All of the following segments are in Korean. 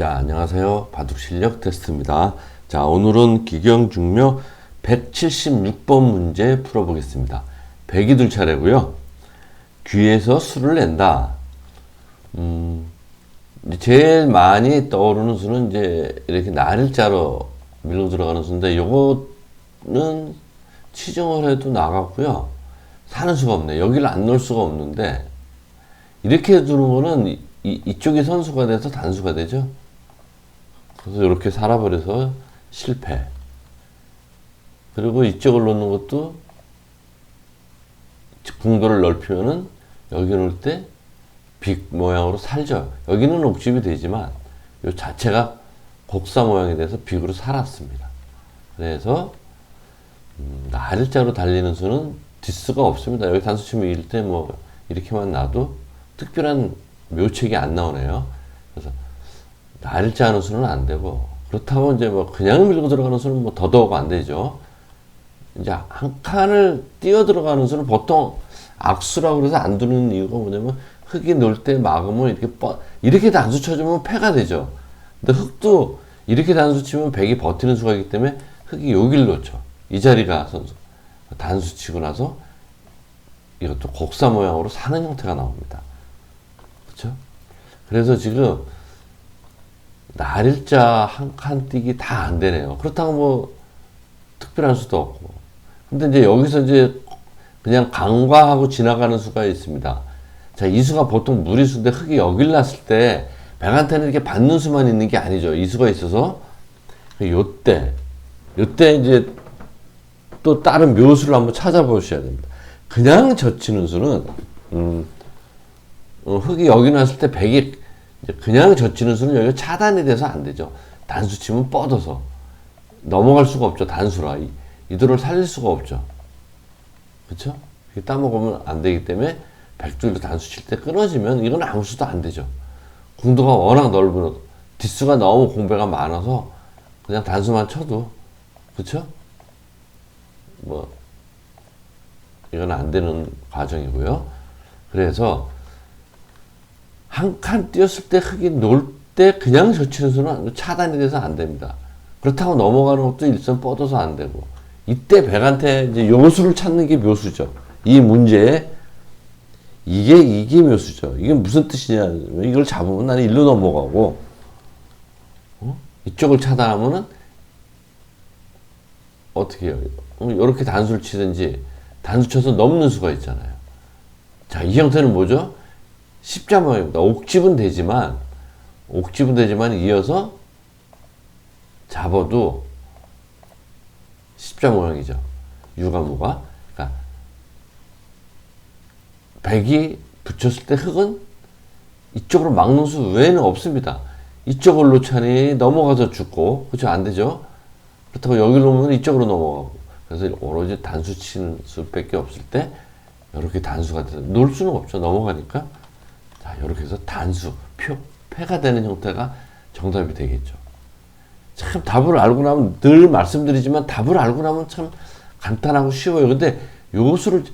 자, 안녕하세요. 바둑 실력 테스트입니다. 자, 오늘은 기경중묘 176번 문제 풀어보겠습니다. 백이 둘 차례고요. 귀에서 수를 낸다. 음, 제일 많이 떠오르는 수는 이제 이렇게 날일자로 밀고 들어가는 수인데 요거는 치정을 해도 나갔고요. 사는 수가 없네. 여기를 안 넣을 수가 없는데 이렇게 두는 거는 이, 이- 이쪽이 선수가 돼서 단수가 되죠. 그래서 이렇게 살아버려서 실패. 그리고 이쪽을 놓는 것도 궁도를 넓히면은 여기 놓을 때 빅 모양으로 살죠. 여기는 옥집이 되지만 이 자체가 곡사 모양이 돼서 빅으로 살았습니다. 그래서 음, 날짜로 달리는 수는 뒷수가 없습니다. 여기 단수 치면 이럴 때뭐 이렇게만 놔도 특별한 묘책이 안 나오네요. 그래서 날짜 하는 수는 안 되고 그렇다고 이제 뭐 그냥 밀고 들어가는 수는 뭐 더더욱 안 되죠. 이제 한 칸을 뛰어 들어가는 수는 보통 악수라고 그래서 안 두는 이유가 뭐냐면 흙이 놀 때 막으면 이렇게 뻗 이렇게 단수 쳐주면 패가 되죠. 근데 흙도 이렇게 단수 치면 백이 버티는 수가 있기 때문에 흙이 여길 놓죠. 이 자리가 선수 단수 치고 나서 이것도 곡사 모양으로 사는 형태가 나옵니다. 그렇죠? 그래서 지금 날일자 한칸 뛰기 다 안 되네요. 그렇다고 뭐 특별한 수도 없고. 근데 이제 여기서 이제 그냥 간과하고 지나가는 수가 있습니다. 자, 이 수가 보통 무리수인데 흙이 여길 났을 때 백한테는 이렇게 받는 수만 있는 게 아니죠. 이 수가 있어서 요때 요때 이제 또 다른 묘수를 한번 찾아보셔야 됩니다. 그냥 젖히는 수는 음, 어, 흙이 여기 났을 때 백이 그냥 젖히는 수는 여기가 차단이 돼서 안 되죠. 단수 치면 뻗어서 넘어갈 수가 없죠. 단수라 이, 이도를 살릴 수가 없죠. 그렇죠? 따먹으면 안 되기 때문에 백줄도 단수 칠 때 끊어지면 이건 아무 수도 안 되죠. 궁도가 워낙 넓은 뒷수가 너무 공배가 많아서 그냥 단수만 쳐도 그렇죠? 뭐 이건 안 되는 과정이고요. 그래서 한칸 뛰었을 때 흙이 놀 때 그냥 젖히는 수는 차단이 돼서 안 됩니다. 그렇다고 넘어가는 것도 일선 뻗어서 안 되고 이때 백한테 이제 요수를 찾는 게 묘수죠. 이 문제에 이게 이게 묘수죠. 이게 무슨 뜻이냐? 이걸 잡으면 나는 일로 넘어가고 어? 이쪽을 차단하면은 어떻게 해요? 이렇게 단수를 치든지 단수 쳐서 넘는 수가 있잖아요. 자, 이 형태는 뭐죠? 십자 모양입니다. 옥집은 되지만 옥집은 되지만 이어서 잡아도 십자 모양이죠. 유가무가. 그러니까 백이 붙였을 때 흙은 이쪽으로 막는 수 외에는 없습니다. 이쪽을 놓자니 넘어가서 죽고 그렇죠 안 되죠. 그렇다고 여기로 놓으면 이쪽으로 넘어가고 그래서 오로지 단수 치는 수밖에 없을 때 이렇게 단수가 돼서 놀 수는 없죠 넘어가니까 자 이렇게 해서 단수 표 패가 되는 형태가 정답이 되겠죠. 참 답을 알고 나면 늘 말씀드리지만 답을 알고 나면 참 간단하고 쉬워요. 근데 요수를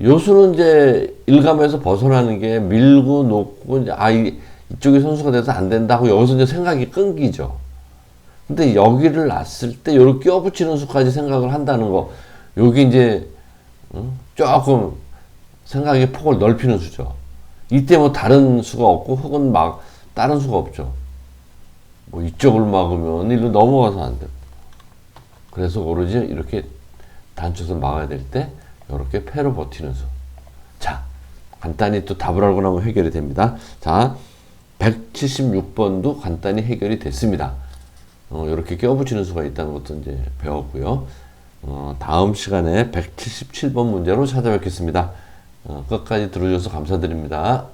요수는 이제 일감에서 벗어나는 게 밀고 놓고 이제 아 이, 이쪽이 선수가 돼서 안 된다고 여기서 이제 생각이 끊기죠. 근데 여기를 놨을 때 요를 껴붙이는 수까지 생각을 한다는 거 여기 이제 응? 조금 생각의 폭을 넓히는 수죠. 이때 뭐 다른 수가 없고 혹은 막 다른 수가 없죠. 뭐 이쪽을 막으면 일로 넘어가서 안 돼요. 그래서 오로지 이렇게 단쳐서 막아야 될 때 이렇게 패로 버티는 수. 자, 간단히 또 답을 알고 나면 해결이 됩니다. 자, 176번도 간단히 해결이 됐습니다. 어, 이렇게 껴붙이는 수가 있다는 것도 이제 배웠고요. 어, 다음 시간에 177번 문제로 찾아뵙겠습니다. 어, 끝까지 들어주셔서 감사드립니다.